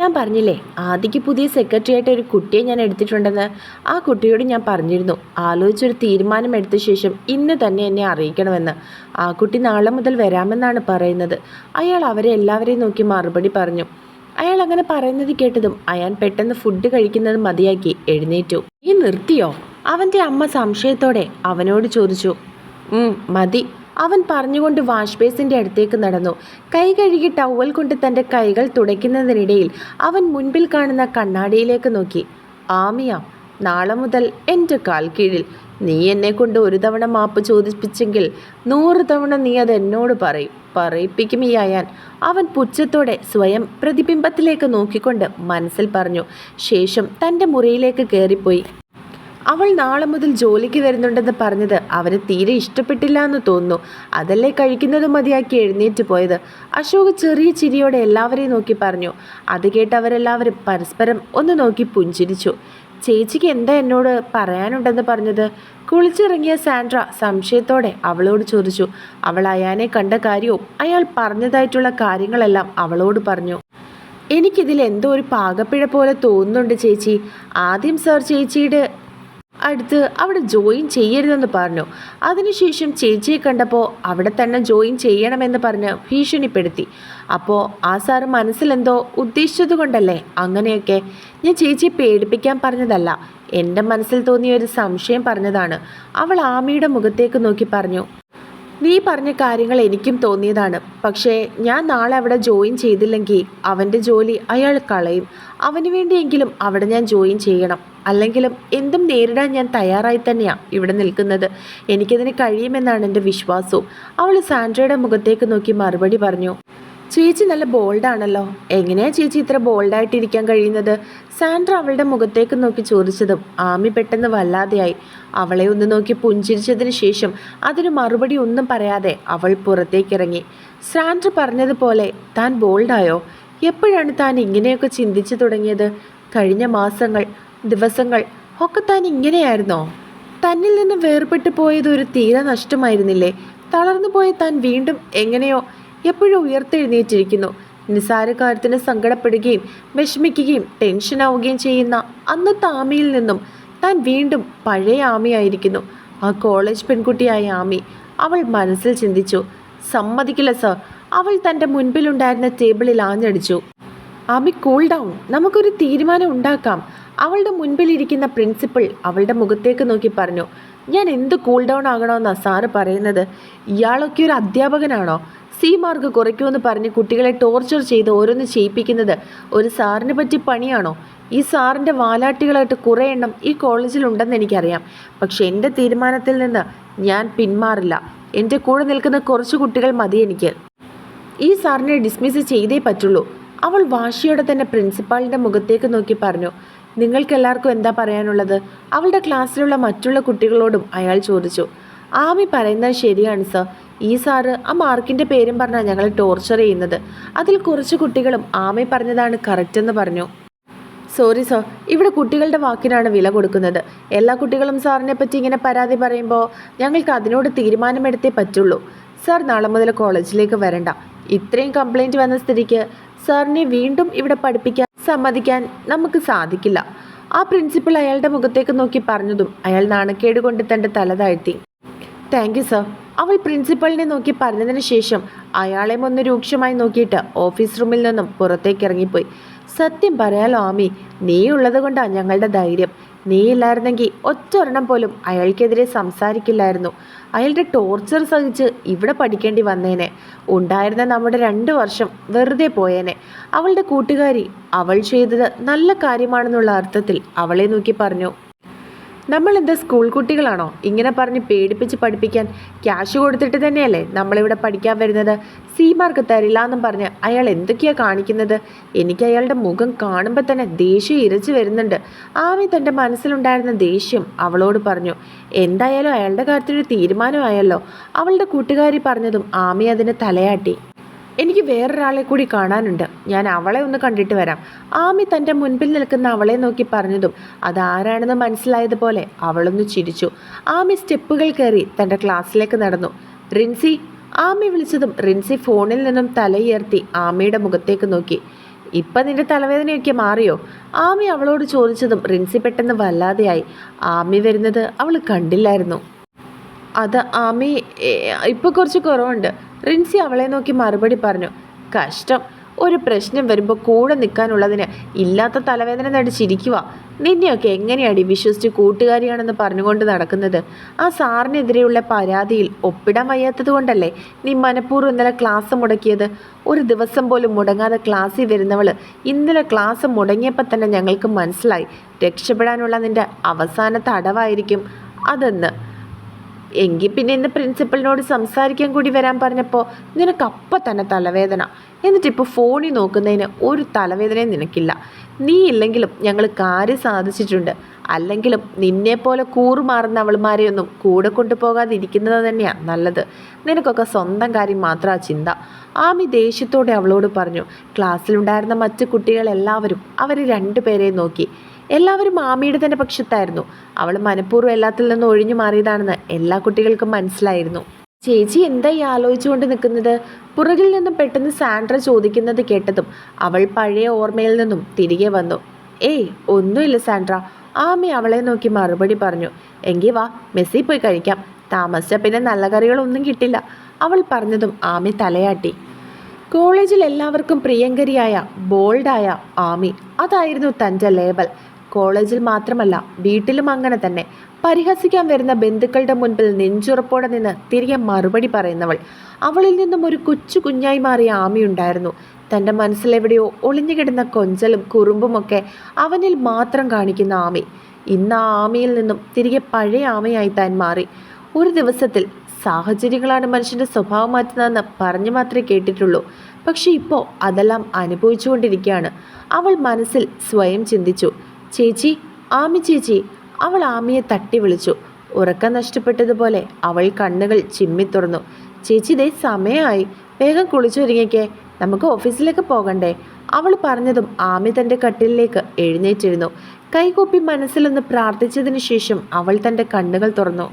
ഞാൻ പറഞ്ഞില്ലേ ആദിക്ക് പുതിയ സെക്രട്ടറി ആയിട്ട് ഒരു കുട്ടിയെ ഞാൻ എടുത്തിട്ടുണ്ടെന്ന്? ആ കുട്ടിയോട് ഞാൻ പറഞ്ഞിരുന്നു ആലോചിച്ചൊരു തീരുമാനം എടുത്ത ശേഷം ഇന്ന് തന്നെ എന്നെ അറിയിക്കണമെന്ന്. ആ കുട്ടി നാളെ മുതൽ വരാമെന്നാണ് പറയുന്നത്. അയാൾ അവരെ എല്ലാവരെയും നോക്കി മറുപടി പറഞ്ഞു. അയാൾ അങ്ങനെ പറയുന്നത് കേട്ടതും അയാൾ പെട്ടെന്ന് ഫുഡ് കഴിക്കുന്നത് മതിയാക്കി എഴുന്നേറ്റു. ഈ നിർത്തിയോ? അവന്റെ അമ്മ സംശയത്തോടെ അവനോട് ചോദിച്ചു. "ഉം, മതി. അവൻ പറഞ്ഞുകൊണ്ട് വാഷ് ബേസിന്റെ അടുത്തേക്ക് നടന്നു. കൈ കഴുകി ടവൽ കൊണ്ട് തന്റെ കൈകൾ തുടയ്ക്കുന്നതിനിടയിൽ അവൻ മുൻപിൽ കാണുന്ന കണ്ണാടിയിലേക്ക് നോക്കി. ആമിയ നാളെ മുതൽ എന്റെ കാൽ കീഴിൽ. നീ എന്നെ കൊണ്ട് ഒരു തവണ മാപ്പ് ചോദിപ്പിച്ചെങ്കിൽ നൂറ് തവണ നീ അത് എന്നോട് പറയും. പറയിപ്പിക്കും ഈ അയാൻ. അവൻ പുച്ഛത്തോടെ സ്വയം പ്രതിബിംബത്തിലേക്ക് നോക്കിക്കൊണ്ട് മനസ്സിൽ പറഞ്ഞു. ശേഷം തന്റെ മുറിയിലേക്ക് കയറിപ്പോയി. അവൾ നാളെ മുതൽ ജോലിക്ക് വരുന്നുണ്ടെന്ന് പറഞ്ഞത് അവന് തീരെ ഇഷ്ടപ്പെട്ടില്ല എന്ന് തോന്നുന്നു. അതല്ലേ കഴിക്കുന്നത് മതിയാക്കി എഴുന്നേറ്റ് പോയത്. അശോക് ചെറിയ ചിരിയോടെ എല്ലാവരെയും നോക്കി പറഞ്ഞു. അത് കേട്ട് അവരെല്ലാവരും പരസ്പരം ഒന്ന് നോക്കി പുഞ്ചിരിച്ചു. ചേച്ചിക്ക് എന്താ എന്നോട് പറയാനുണ്ടെന്ന് പറഞ്ഞത്? കുളിച്ചിറങ്ങിയ സാൻഡ്ര സംശയത്തോടെ അവളോട് ചോദിച്ചു. അവൾ അയാനെ കണ്ട കാര്യവും അയാൾ പറഞ്ഞതായിട്ടുള്ള കാര്യങ്ങളെല്ലാം അവളോട് പറഞ്ഞു. എനിക്കിതിൽ എന്തോ ഒരു പാകപ്പിഴ പോലെ തോന്നുന്നുണ്ട് ചേച്ചി. ആദ്യം സാർ ചേച്ചിയുടെ അടുത്ത് അവിടെ ജോയിൻ ചെയ്യരുതെന്ന് പറഞ്ഞു. അതിനുശേഷം ചേച്ചിയെ കണ്ടപ്പോൾ അവിടെ തന്നെ ജോയിൻ ചെയ്യണമെന്ന് പറഞ്ഞ് ഭീഷണിപ്പെടുത്തി. അപ്പോൾ ആ സാറ് മനസ്സിലെന്തോ ഉദ്ദേശിച്ചത് കൊണ്ടല്ലേ അങ്ങനെയൊക്കെ? ഞാൻ ചേച്ചിയെ പേടിപ്പിക്കാൻ പറഞ്ഞതല്ല. എന്റെ മനസ്സിൽ തോന്നിയ ഒരു സംശയം പറഞ്ഞതാണ്. അവൾ ആമിയുടെ മുഖത്തേക്ക് നോക്കി പറഞ്ഞു. നീ പറഞ്ഞ കാര്യങ്ങൾ എനിക്കും തോന്നിയതാണ്. പക്ഷേ ഞാൻ നാളെ അവിടെ ജോയിൻ ചെയ്തില്ലെങ്കിൽ അവന്റെ ജോലി അയാൾ കളയും. അവന് വേണ്ടിയെങ്കിലും അവിടെ ഞാൻ ജോയിൻ ചെയ്യണം. അല്ലെങ്കിലും എന്തും നേരിടാൻ ഞാൻ തയ്യാറായി തന്നെയാണ് ഇവിടെ നിൽക്കുന്നത്. എനിക്കതിന് കഴിയുമെന്നാണ് എന്റെ വിശ്വാസവും. അവൾ സാൻഡ്രയുടെ മുഖത്തേക്ക് നോക്കി മറുപടി പറഞ്ഞു. ചേച്ചി നല്ല ബോൾഡാണല്ലോ. എങ്ങനെയാ ചേച്ചി ഇത്ര ബോൾഡായിട്ടിരിക്കാൻ കഴിയുന്നത്? സാൻഡ്ര അവളുടെ മുഖത്തേക്ക് നോക്കി ചോദിച്ചതും ആമി പെട്ടെന്ന് വല്ലാതെയായി. അവളെ ഒന്ന് നോക്കി പുഞ്ചിരിച്ചതിന് ശേഷം അതിന് മറുപടി ഒന്നും പറയാതെ അവൾ പുറത്തേക്കിറങ്ങി. സാൻഡ്ര പറഞ്ഞതുപോലെ താൻ ബോൾഡായോ? എപ്പോഴാണ് താൻ ഇങ്ങനെയൊക്കെ ചിന്തിച്ചു തുടങ്ങിയത്? കഴിഞ്ഞ മാസങ്ങൾ ദിവസങ്ങൾ ഒക്കെ താൻ ഇങ്ങനെയായിരുന്നോ? തന്നിൽ നിന്ന് വേർപെട്ടു പോയത് ഒരു തീര നഷ്ടമായിരുന്നില്ലേ? തളർന്നു പോയ താൻ വീണ്ടും എങ്ങനെയോ എപ്പോഴും ഉയർത്തെഴുന്നേറ്റിരിക്കുന്നു. നിസാര കാര്യത്തിന് സങ്കടപ്പെടുകയും വിഷമിക്കുകയും ടെൻഷനാവുകയും ചെയ്യുന്ന അന്നത്തെ ആമിയിൽ നിന്നും താൻ വീണ്ടും പഴയ ആമിയായിരിക്കുന്നു. ആ കോളേജ് പെൺകുട്ടിയായ ആമി അവൾ മനസ്സിൽ ചിന്തിച്ചു. സമ്മതിക്കില്ല സർ അവൾ തന്റെ മുൻപിലുണ്ടായിരുന്ന ടേബിളിൽ ആഞ്ഞടിച്ചു. ആമി കൂൾ ഡൗൺ നമുക്കൊരു തീരുമാനം ഉണ്ടാക്കാം. അവളുടെ മുൻപിലിരിക്കുന്ന പ്രിൻസിപ്പൾ അവളുടെ മുഖത്തേക്ക് നോക്കി പറഞ്ഞു. ഞാൻ എന്ത് കൂൾ ഡൗൺ ആകണമെന്നാണ് സാറ് പറയുന്നത്? ഇയാളൊക്കെ ഒരു അധ്യാപകനാണോ? സി മാർക്ക് കുറയ്ക്കുമെന്ന് പറഞ്ഞ് കുട്ടികളെ ടോർച്ചർ ചെയ്ത് ഓരോന്ന് ചെയ്യിപ്പിക്കുന്നത് ഒരു സാറിനെ പറ്റി പണിയാണോ? ഈ സാറിന്റെ വാലാട്ടികളായിട്ട് കുറേ എണ്ണം ഈ കോളേജിലുണ്ടെന്ന് എനിക്കറിയാം. പക്ഷെ എന്റെ തീരുമാനത്തിൽ നിന്ന് ഞാൻ പിന്മാറില്ല. എന്റെ കൂടെ നിൽക്കുന്ന കുറച്ച് കുട്ടികൾ മതി എനിക്ക്. ഈ സാറിനെ ഡിസ്മിസ് ചെയ്തേ പറ്റുള്ളൂ. അവൾ വാശിയോടെ തന്നെ പ്രിൻസിപ്പാളിന്റെ മുഖത്തേക്ക് നോക്കി പറഞ്ഞു നിങ്ങൾക്കെല്ലാവർക്കും എന്താ പറയാനുള്ളത്? അവളുടെ ക്ലാസ്സിലുള്ള മറ്റുള്ള കുട്ടികളോടും അയാൾ ചോദിച്ചു. ആമി പറയുന്നത് ശരിയാണ് സർ. ഈ സാറ് ആ മാർക്കിന്റെ പേരും പറഞ്ഞാൽ ഞങ്ങൾ ടോർച്ചർ ചെയ്യുന്നത്. അതിൽ കുറച്ച് കുട്ടികളും ആമയെ പറഞ്ഞതാണ് കറക്റ്റ് എന്ന് പറഞ്ഞു. സോറി സർ ഇവിടെ കുട്ടികളുടെ വാക്കിനാണ് വില കൊടുക്കുന്നത്. എല്ലാ കുട്ടികളും സാറിനെ പറ്റി ഇങ്ങനെ പരാതി പറയുമ്പോൾ ഞങ്ങൾക്ക് അതിനോട് തീരുമാനമെടുത്തേ പറ്റുള്ളൂ. സാർ നാളെ മുതൽ കോളേജിലേക്ക് വരണ്ട. ഇത്രയും കംപ്ലൈന്റ് വന്ന സ്ഥിതിക്ക് സാറിനെ വീണ്ടും ഇവിടെ പഠിപ്പിക്കാൻ സമ്മതിക്കാൻ നമുക്ക് സാധിക്കില്ല. ആ പ്രിൻസിപ്പൽ അയാളുടെ മുഖത്തേക്ക് നോക്കി പറഞ്ഞതും അയാൾ നാണക്കേട് കൊണ്ട് തന്റെ തല താഴ്ത്തി. താങ്ക് യു സർ അവൾ പ്രിൻസിപ്പളിനെ നോക്കി പറഞ്ഞതിന് ശേഷം അയാളെ ഒന്ന് രൂക്ഷമായി നോക്കിയിട്ട് ഓഫീസ് റൂമിൽ നിന്നും പുറത്തേക്ക് ഇറങ്ങിപ്പോയി. സത്യം പറയാലോ ആമി നീ ഉള്ളത് കൊണ്ടാണ് ഞങ്ങളുടെ ധൈര്യം. നീ ഇല്ലായിരുന്നെങ്കിൽ ഒറ്റൊരെണ്ണം പോലും അയാൾക്കെതിരെ സംസാരിക്കില്ലായിരുന്നു. അയാളുടെ ടോർച്ചർ സഹിച്ച് ഇവിടെ പഠിക്കേണ്ടി വന്നേനെ. ഉണ്ടായിരുന്ന നമ്മുടെ രണ്ട് വർഷം വെറുതെ പോയേനെ. അവളുടെ കൂട്ടുകാരി അവൾ ചെയ്തത് നല്ല കാര്യമാണെന്നുള്ള അർത്ഥത്തിൽ അവളെ നോക്കി പറഞ്ഞു. നമ്മൾ എന്താ സ്കൂൾ കുട്ടികളാണോ? ഇങ്ങനെ പറഞ്ഞ് പേടിപ്പിച്ച് പഠിപ്പിക്കാൻ ക്യാഷ് കൊടുത്തിട്ട് തന്നെയല്ലേ നമ്മളിവിടെ പഠിക്കാൻ വരുന്നത്? സി മാർക്ക് തരില്ല എന്നും പറഞ്ഞ് അയാൾ എന്തൊക്കെയാ കാണിക്കുന്നത്? എനിക്ക് അയാളുടെ മുഖം കാണുമ്പോൾ തന്നെ ദേഷ്യം ഇരച്ചു വരുന്നുണ്ട്. ആമി തന്റെ മനസ്സിലുണ്ടായിരുന്ന ദേഷ്യം അവളോട് പറഞ്ഞു എന്തായാലും അയാളുടെ കാര്യത്തിലൊരു തീരുമാനമായല്ലോ. അവളുടെ കൂട്ടുകാരി പറഞ്ഞതും ആമി അതിന് തലയാട്ടി. എനിക്ക് വേറൊരാളെ കൂടി കാണാനുണ്ട്. ഞാൻ അവളെ ഒന്ന് കണ്ടിട്ട് വരാം. ആമി തന്റെ മുൻപിൽ നിൽക്കുന്ന അവളെ നോക്കി പറഞ്ഞതും അതാരാണെന്ന് മനസ്സിലായതുപോലെ അവളൊന്ന് ചിരിച്ചു. ആമി സ്റ്റെപ്പുകൾ കയറി തന്റെ ക്ലാസ്സിലേക്ക് നടന്നു. റിൻസി ആമി വിളിച്ചതും റിൻസി ഫോണിൽ നിന്നും തലയുയർത്തി ആമിയുടെ മുഖത്തേക്ക് നോക്കി. ഇപ്പം നിന്റെ തലവേദനയൊക്കെ മാറിയോ? ആമി അവളോട് ചോദിച്ചതും റിൻസി പെട്ടെന്ന് വല്ലാതെയായി. ആമി വരുന്നത് അവൾ കണ്ടില്ലായിരുന്നു. അത് ആമി ഇപ്പോൾ കുറച്ച് കുറവുണ്ട്. റിൻസി അവളെ നോക്കി മറുപടി പറഞ്ഞു കഷ്ടം. ഒരു പ്രശ്നം വരുമ്പോൾ കൂടെ നിൽക്കാനുള്ളതിന് ഇല്ലാത്ത തലവേദന നടിച്ചിരിക്കുക നിന്നെയൊക്കെ എങ്ങനെയാടി വിശ്വസിച്ച് കൂട്ടുകാരിയാണെന്ന് പറഞ്ഞുകൊണ്ട് നടക്കുന്നത്? ആ സാറിനെതിരെയുള്ള പരാതിയിൽ ഒപ്പിടാൻ വയ്യാത്തത് കൊണ്ടല്ലേ നീ മനഃപൂർവം ഇന്നലെ ക്ലാസ് മുടക്കിയത്? ഒരു ദിവസം പോലും മുടങ്ങാതെ ക്ലാസ്സിൽ വരുന്നവൾ ഇന്നലെ ക്ലാസ് മുടങ്ങിയപ്പോൾ തന്നെ ഞങ്ങൾക്ക് മനസ്സിലായി. രക്ഷപ്പെടാനുള്ള നിന്റെ അവസാനത്തെ അടവായിരിക്കും അതെന്ന്. എങ്കിൽ പിന്നെ ഇന്ന് പ്രിൻസിപ്പളിനോട് സംസാരിക്കാൻ കൂടി വരാൻ പറഞ്ഞപ്പോൾ നിനക്ക് അപ്പം തന്നെ തലവേദന. എന്നിട്ട് എന്നിട്ടിപ്പോൾ ഫോണിൽ നോക്കുന്നതിന് ഒരു തലവേദനയും നിനക്കില്ല. നീ ഇല്ലെങ്കിലും ഞങ്ങൾ കാര്യം സാധിച്ചിട്ടുണ്ട്. അല്ലെങ്കിലും നിന്നെപ്പോലെ കൂറുമാറുന്ന ഒന്നും കൂടെ കൊണ്ടുപോകാതെ ഇരിക്കുന്നത് തന്നെയാണ് നല്ലത്. നിനക്കൊക്കെ സ്വന്തം കാര്യം മാത്രമാണ് ചിന്ത. ആമി ദേഷ്യത്തോടെ അവളോട് പറഞ്ഞു ക്ലാസ്സിലുണ്ടായിരുന്ന മറ്റു കുട്ടികളെല്ലാവരും അവർ രണ്ടുപേരെയും നോക്കി. എല്ലാവരും മാമിയുടെ തന്നെ പക്ഷത്തായിരുന്നു. അവൾ മനഃപൂർവം എല്ലാത്തിൽ നിന്ന് ഒഴിഞ്ഞു മാറിയതാണെന്ന് എല്ലാ കുട്ടികൾക്കും മനസ്സിലായിരുന്നു. ചേച്ചി എന്തായി ആലോചിച്ചുകൊണ്ട് നിൽക്കുന്നത്? പുറകിൽ നിന്നും പെട്ടെന്ന് സാൻഡ്ര ചോദിക്കുന്നത് കേട്ടതും അവൾ പഴയ ഓർമ്മയിൽ നിന്നും തിരികെ വന്നു. ഏയ് ഒന്നുമില്ല സാൻഡ്ര. ആമി അവളെ നോക്കി മറുപടി പറഞ്ഞു. എങ്കിൽ വാ മെസ്സി പോയി കഴിക്കാം. താമസിച്ച പിന്നെ നല്ല കറികളൊന്നും കിട്ടില്ല. അവൾ പറഞ്ഞതും ആമി തലയാട്ടി. കോളേജിൽ എല്ലാവർക്കും പ്രിയങ്കരിയായ ബോൾഡായ ആമി. അതായിരുന്നു തന്റെ ലേബൽ. കോളേജിൽ മാത്രമല്ല വീട്ടിലും അങ്ങനെ തന്നെ. പരിഹസിക്കാൻ വരുന്ന ബന്ധുക്കളുടെ മുൻപിൽ നെഞ്ചുറപ്പോടെ നിന്ന് തിരികെ മറുപടി പറയുന്നവൾ. അവളിൽ നിന്നും ഒരു കൊച്ചു കുഞ്ഞായി മാറിയ ആമയുണ്ടായിരുന്നു തന്റെ മനസ്സിലെവിടെയോ ഒളിഞ്ഞുകിടന്ന കൊഞ്ചലും കുറുമ്പുമൊക്കെ അവനിൽ മാത്രം കാണിക്കുന്ന ആമി. ഇന്ന് ആ ആമയിൽ നിന്നും തിരികെ പഴയ ആമയായി താൻ മാറി. ഒരു ദിവസത്തിൽ സാഹചര്യങ്ങളാണ് മനുഷ്യന്റെ സ്വഭാവം മാറ്റുന്നതെന്ന് പറഞ്ഞു മാത്രമേ കേട്ടിട്ടുള്ളൂ. പക്ഷെ ഇപ്പോൾ അതെല്ലാം അനുഭവിച്ചുകൊണ്ടിരിക്കുകയാണ്. അവൾ മനസ്സിൽ സ്വയം ചിന്തിച്ചു. ചേച്ചി ആമി ചേച്ചി അവൾ ആമിയെ തട്ടി വിളിച്ചു. ഉറക്കം നഷ്ടപ്പെട്ടതുപോലെ അവൾ കണ്ണുകൾ ചിമ്മി തുറന്നു. ചേച്ചി ദേ സമയമായി വേഗം കുളിച്ചൊരുങ്ങിക്കേ. നമുക്ക് ഓഫീസിലേക്ക് പോകണ്ടേ? അവൾ പറഞ്ഞതും ആമി തന്റെ കട്ടിലിലേക്ക് എഴുന്നേറ്റിരുന്നു. കൈകൂപ്പി മനസ്സിലൊന്ന് പ്രാർത്ഥിച്ചതിന് ശേഷം അവൾ തന്റെ കണ്ണുകൾ തുറന്നു.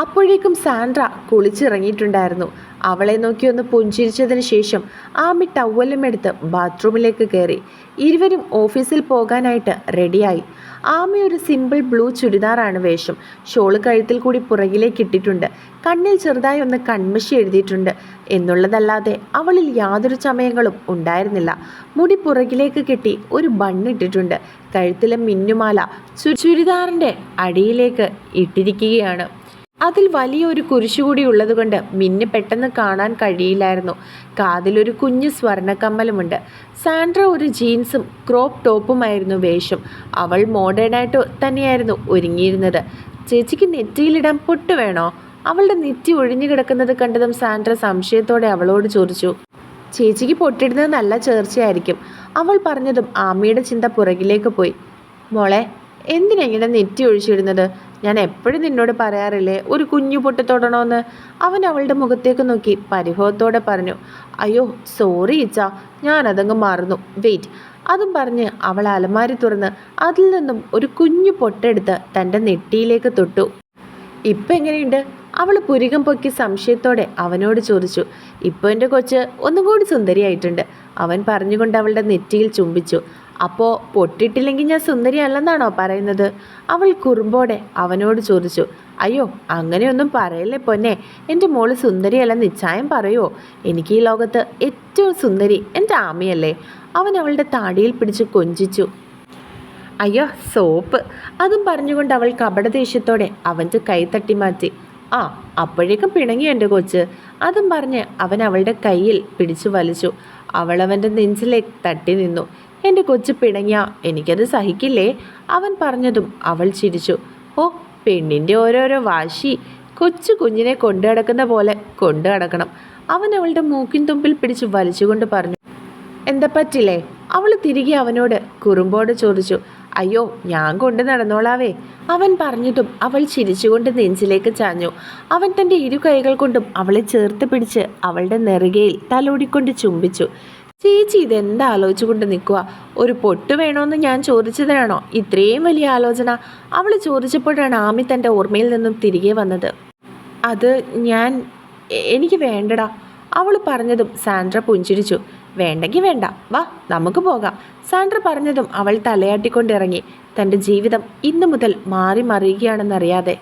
അപ്പോഴേക്കും സാൻഡ്ര കുളിച്ചിറങ്ങിയിട്ടുണ്ടായിരുന്നു. അവളെ നോക്കി ഒന്ന് പുഞ്ചിരിച്ചതിന് ശേഷം ആമി ടവലും എടുത്ത് ബാത്റൂമിലേക്ക് കയറി. ഇരുവരും ഓഫീസിൽ പോകാനായിട്ട് റെഡിയായി. ആമി ഒരു സിമ്പിൾ ബ്ലൂ ചുരിദാറാണ് വേഷം. ഷോൾ കഴുത്തിൽ കൂടി പുറകിലേക്ക് ഇട്ടിട്ടുണ്ട്. കണ്ണിൽ ചെറുതായി ഒന്ന് കൺമശി എഴുതിയിട്ടുണ്ട്. എന്നുള്ളതല്ലാതെ അവളിൽ യാതൊരു ചമയങ്ങളും ഉണ്ടായിരുന്നില്ല. മുടി പുറകിലേക്ക് കെട്ടി ഒരു ബണ്ണിട്ടിട്ടുണ്ട് കഴുത്തിലെ മിന്നുമാല ചുരിദാറിന്റെ അടിയിലേക്ക് ഇട്ടിരിക്കുകയാണ്. അതിൽ വലിയൊരു കുരിശുകൂടി ഉള്ളതുകൊണ്ട് മിന്ന് പെട്ടെന്ന് കാണാൻ കഴിയില്ലായിരുന്നു. കാതിലൊരു കുഞ്ഞു സ്വർണക്കമ്മലുമുണ്ട് സാൻഡ്ര ഒരു ജീൻസും ക്രോപ്പ് ടോപ്പുമായിരുന്നു വേഷം. അവൾ മോഡേണായിട്ട് തന്നെയായിരുന്നു ഒരുങ്ങിയിരുന്നത്. ചേച്ചിക്ക് നെറ്റിയിലിടാൻ പൊട്ട് വേണോ? അവളുടെ നെറ്റി ഒഴിഞ്ഞു കിടക്കുന്നത് കണ്ടതും സാൻഡ്ര സംശയത്തോടെ അവളോട് ചോദിച്ചു. ചേച്ചിക്ക് പൊട്ടിടുന്നത് നല്ല ചേർച്ചയായിരിക്കും. അവൾ പറഞ്ഞതും ആമിയുടെ ചിന്ത പുറകിലേക്ക് പോയി. മോളെ എന്തിനാ ഇങ്ങനെ നെറ്റി ഒഴിച്ചിടുന്നത്? ഞാൻ എപ്പോഴും നിന്നോട് പറയാറില്ലേ ഒരു കുഞ്ഞു പൊട്ട് തൊടണമെന്ന് അവൻ അവളുടെ മുഖത്തേക്ക് നോക്കി പരിഭവത്തോടെ പറഞ്ഞു അയ്യോ സോറി ഇച്ച ഞാനതങ്ങ് മറന്നു. വെയിറ്റ്. അതും പറഞ്ഞ് അവൾ അലമാരി തുറന്ന് അതിൽ നിന്നും ഒരു കുഞ്ഞു പൊട്ടെടുത്ത് തന്റെ നെറ്റിയിലേക്ക് തൊട്ടു. ഇപ്പം എങ്ങനെയുണ്ട്? അവൾ പുരികം പൊക്കി സംശയത്തോടെ അവനോട് ചോദിച്ചു ഇപ്പോൾ എന്റെ കൊച്ച് ഒന്നും കൂടി സുന്ദരിയായിട്ടുണ്ട്. അവൻ പറഞ്ഞുകൊണ്ട് അവളുടെ നെറ്റിയിൽ ചുംബിച്ചു. അപ്പോൾ പൊട്ടിട്ടില്ലെങ്കിൽ ഞാൻ സുന്ദരി അല്ലെന്നാണോ പറയുന്നത്? അവൾ കുറുമ്പോടെ അവനോട് ചോദിച്ചു അയ്യോ അങ്ങനെയൊന്നും പറയല്ലേ പൊന്നെ? എന്റെ മോൾ സുന്ദരിയല്ല നിശ്ചായം പറയുമോ എനിക്ക് ഈ ലോകത്ത് ഏറ്റവും സുന്ദരി എന്റെ ആമയല്ലേ? അവൻ അവളുടെ താടിയിൽ പിടിച്ച് കൊഞ്ചിച്ചു. അയ്യോ സോപ്പ്. അതും പറഞ്ഞുകൊണ്ട് അവൾ കപടദേഷ്യത്തോടെ അവന്റെ കൈ തട്ടി മാറ്റി. ആ അപ്പോഴേക്കും പിണങ്ങി എന്റെ കൊച്ച്? അതും പറഞ്ഞ് അവൻ അവളുടെ കയ്യിൽ പിടിച്ചു വലിച്ചു. അവൾ അവന്റെ നെഞ്ചിലേക്ക് തട്ടി നിന്നു. എന്റെ കൊച്ചു പിണങ്ങിയ എനിക്കത് സഹിക്കില്ലേ? അവൻ പറഞ്ഞതും അവൾ ചിരിച്ചു. ഓ പെണ്ണിന്റെ ഓരോരോ വാശി കൊച്ചു കുഞ്ഞിനെ കൊണ്ടു കിടക്കുന്ന പോലെ കൊണ്ടു കിടക്കണം അവൻ അവളുടെ മൂക്കിൻ തുമ്പിൽ പിടിച്ച് വലിച്ചുകൊണ്ട് പറഞ്ഞു. എന്താ പറ്റില്ലേ? അവൾ തിരികെ അവനോട് കുറുമ്പോട് ചോദിച്ചു. അയ്യോ ഞാൻ കൊണ്ട് നടന്നോളാവേ. അവൻ പറഞ്ഞിട്ടും അവൾ ചിരിച്ചുകൊണ്ട് നെഞ്ചിലേക്ക് ചാഞ്ഞു. അവൻ തന്റെ ഇരു കൈകൾ കൊണ്ടും അവളെ ചേർത്ത് പിടിച്ച് അവളുടെ നെറുകയിൽ തലോടിക്കൊണ്ട് ചുംബിച്ചു. ചേച്ചി ഇതെന്താ ആലോചിച്ചുകൊണ്ട് നിൽക്കുക ഒരു പൊട്ട് വേണോന്ന് ഞാൻ ചോദിച്ചതിനാണോ? ഇത്രയും വലിയ ആലോചന. അവൾ ചോദിച്ചപ്പോഴാണ് ആമി തന്റെ ഓർമ്മയിൽ നിന്നും തിരികെ വന്നത്. അത് ഞാൻ എനിക്ക് വേണ്ടടാ. അവൾ പറഞ്ഞതും സാൻഡ്ര പുഞ്ചിരിച്ചു. വേണ്ടെങ്കിൽ വേണ്ട. വാ നമുക്ക് പോകാം. സാൻഡ്ര പറഞ്ഞതും അവൾ തലയാട്ടിക്കൊണ്ടിറങ്ങി. തന്റെ ജീവിതം ഇന്നു മുതൽ മാറി മറിയുകയാണെന്നറിയാതെ